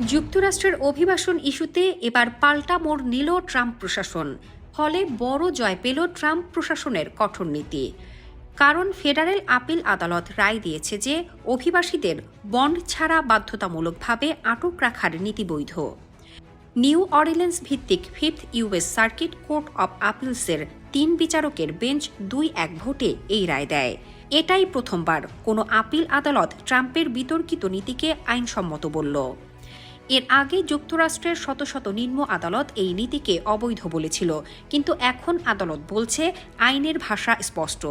যুক্তরাষ্ট্রের অভিবাসন ইস্যুতে এবার পাল্টা মোড় নিল ট্রাম্প প্রশাসন। ফলে বড় জয় পেল ট্রাম্প প্রশাসনের কঠোর নীতি। কারণ ফেডারেল আপিল আদালত রায় দিয়েছে যে অভিবাসীদের বন্ড ছাড়া বাধ্যতামূলকভাবে আটক রাখার নীতি বৈধ নিউ অরিলেন্স ভিত্তিক fifth US circuit court of আপিলসের তিন বিচারকের বেঞ্চ দুই এক ভোটে এই রায় দেয়। এটাই প্রথমবার কোনো আপিল আদালত ট্রাম্পের বিতর্কিত নীতিকে আইনসম্মত বলল। এর আগে যুক্তরাষ্ট্রের শত শত নিম্ন আদালত এই নীতিকে অবৈধ বলেছিল, কিন্তু এখন আদালত বলছে আইনের ভাষা স্পষ্ট।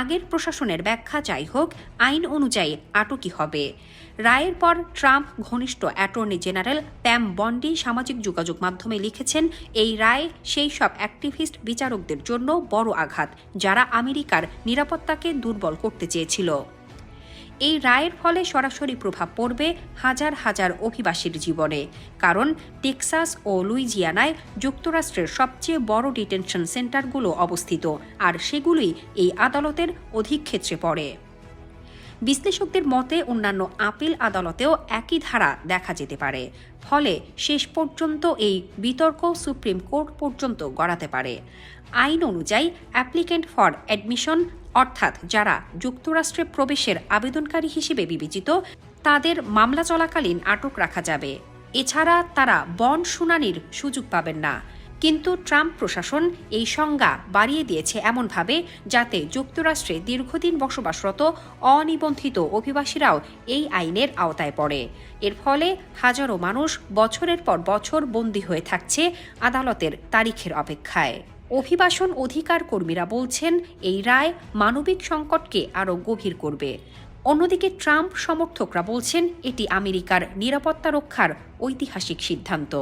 আগের প্রশাসনের ব্যাখ্যা যাই হোক, আইন অনুযায়ী আটকই হবে। রায়ের পর ট্রাম্প ঘনিষ্ঠ অ্যাটর্নি জেনারেল প্যাম বন্ডি সামাজিক যোগাযোগ মাধ্যমে লিখেছেন, এই রায় সেই সব অ্যাক্টিভিস্ট বিচারকদের জন্য বড় আঘাত, যারা আমেরিকার নিরাপত্তাকে দুর্বল করতে চেয়েছিল। এই রায়ের ফলে সরাসরি প্রভাব পড়বে হাজার হাজার অভিবাসীর জীবনে। কারণ টেক্সাস ও লুইজিয়ানায় যুক্তরাষ্ট্রের সবচেয়ে বড় ডিটেনশন সেন্টারগুলো অবস্থিত, আর সেগুলোই এই আদালতের অধিক ক্ষেত্রে পড়ে। বিশ্লেষকদের মতে অন্যান্য আপিল আদালতেও একই ধারা দেখা যেতে পারে। ফলে শেষ পর্যন্ত এই বিতর্ক সুপ্রিম কোর্ট পর্যন্ত গড়াতে পারে। আইন অনুযায়ী অ্যাপ্লিকেন্ট ফর অ্যাডমিশন, অর্থাৎ যারা যুক্তরাষ্ট্রে প্রবেশের আবেদনকারী হিসেবে বিবেচিত, তাদের মামলা চলাকালীন আটক রাখা যাবে। এছাড়া তারা বন্ড শুনানির সুযোগ পাবেন না। কিন্তু ট্রাম্প প্রশাসন এই সংজ্ঞা বাড়িয়ে দিয়েছে এমনভাবে যাতে যুক্তরাষ্ট্রে দীর্ঘদিন বসবাসরত অনিবন্ধিত অভিবাসীরাও এই আইনের আওতায় পড়ে। এর ফলে হাজারো মানুষ বছরের পর বছর বন্দী হয়ে থাকছে আদালতের তারিখের অপেক্ষায়। অভিবাসন অধিকার কর্মীরা বলছেন, এই রায় মানবিক সংকটকে আরও গভীর করবে। অন্যদিকে ট্রাম্প সমর্থকরা বলছেন, এটি আমেরিকার নিরাপত্তা রক্ষার ঐতিহাসিক সিদ্ধান্ত।